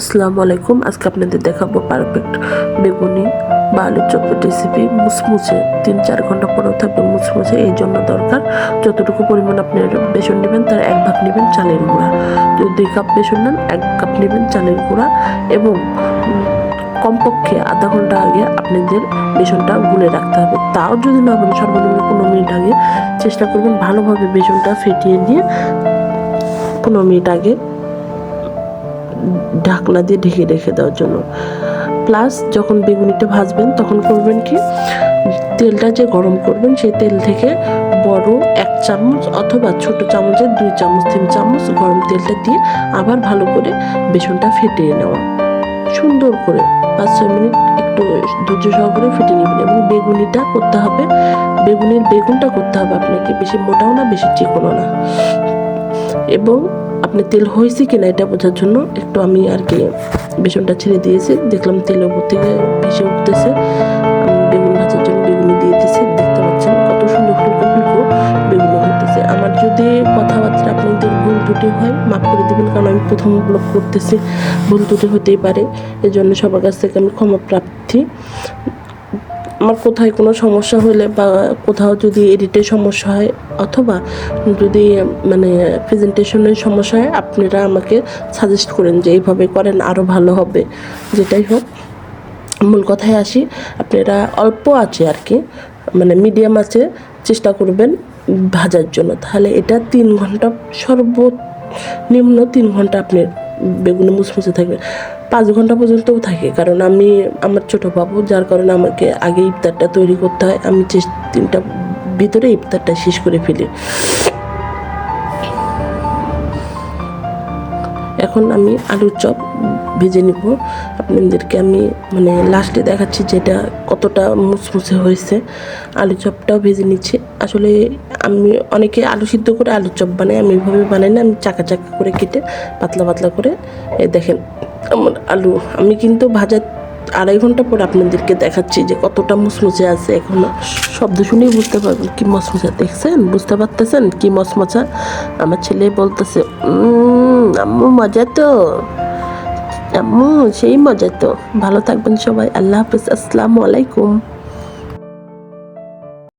আসসালামু আলাইকুম। আজকে আপনাদের দেখাবো পারফেক্ট বেগুনি বা আলুর চপের রেসিপি মুসমুসে তিন চার ঘণ্টা পরেও থাকবে মুসমুসে এই জন্য দরকার। যতটুকু পরিমাণ আপনি বেসন নেবেন, তার এক ভাগ নেবেন চালের গুঁড়া। যদি দুই কাপ বেসন নেন, এক কাপ নেবেন চালের গুঁড়া এবং কমপক্ষে আধা ঘণ্টা আগে আপনাদের বেসনটা গুলে রাখতে হবে। তাও যদি না বলেন সর্বনিম্ন পনেরো মিনিট আগে চেষ্টা করবেন ভালোভাবে বেসনটা ফেটিয়ে নিয়ে পনেরো মিনিট আগে ঢাকনা দিয়ে ঢেকে রেখে দেওয়ার জন্য। প্লাস যখন বেগুনিটা ভাজবেন, তখন করবেন কি? তেলটা যে গরম করবেন, সেই তেল থেকে বড় এক চামচ অথবা ছোট চামচের দুই চামচ, তিন চামচ গরম তেলটা দিয়ে আবার ভালো করে বেসনটা ফেটিয়ে নেওয়া। সুন্দর করে পাঁচ ছয় মিনিট একটু ধৈর্য সহকারে ফেটে নেবেন এবং বেগুনিটা করতে হবে। বেগুনের বেগুনটা করতে হবে আপনাকে, বেশি মোটাও না, বেশি চিকনও না। এবং আপনি তেল হয়েছে কিনা এটা বোঝার জন্য একটু আমি আর কি বেসনটা ছেড়ে দিয়েছি। দেখলাম তেলের উপর থেকে ভেসে উঠতেছে। আমি বেগুন ভাজার জন্য বেগুনি দিয়ে দিয়েছি। দেখতে পাচ্ছেন কত সুন্দর ফুলকো ফুলকো বেগুনি হতেছে আমার যদি কথাবার্তা আপনাদের ভুল ত্রুটি হয়, মাফ করে দেবেন, কারণ আমি প্রথম ব্লগ করতেছি। ভুল ত্রুটি হতেই পারে। এই জন্য সবার কাছ থেকে আমি ক্ষমা প্রার্থী। আমার কোথায় কোনো সমস্যা হলে বা কোথাও যদি এডিটের সমস্যা হয় অথবা যদি মানে প্রেজেন্টেশনের সমস্যা হয়, আপনারা আমাকে সাজেস্ট করেন যে এইভাবে করেন আরও ভালো হবে। যেটাই হোক, মূল কথায় আসি, আপনারা অল্প আছে আর কি মানে মিডিয়াম আছে, চেষ্টা করবেন ভাজার জন্য। তাহলে এটা তিন ঘণ্টা সর্বনিম্ন তিন ঘণ্টা আপনি বেগুনে মুসমুসে থাকবে পাঁচ ঘণ্টা পর্যন্তও থাকে। কারণ আমি, আমার ছোট বাবু, যার কারণে আমাকে আগে ইফতারটা তৈরি করতে হয়, আমি তিনটা ভিতরে ইফতারটা শেষ করে ফেলি। এখন আমি আলুর চপ ভেজে নিব। আপনাদেরকে আমি মানে লাস্টে দেখাচ্ছি যেটা কতটা মুসমুসে হয়েছে। আলু চপটাও ভেজে নিচ্ছি। আসলে আমি অনেকে আলু সিদ্ধ করে আলুর চপ বানাই আমি এভাবে বানাই না। আমি চাকা চাকা করে কেটে পাতলা পাতলা করে দেখেন আমার আলু আমি কিন্তু ভাজা আড়াই ঘণ্টা পর আপনাদেরকে দেখাচ্ছি যে কতটা মুসমুসে আছে এখনও। শব্দ শুনেই বুঝতে পারবেন কি মশমচা দেখছেন? বুঝতে পারতেছেন কি মশমচা আমার ছেলে বলতেছে "উম, আম্মু মজা তো আম্মু সেই মজা তো। ভালো থাকবেন সবাই আল্লাহ হাফিজ আসসালামু আলাইকুম।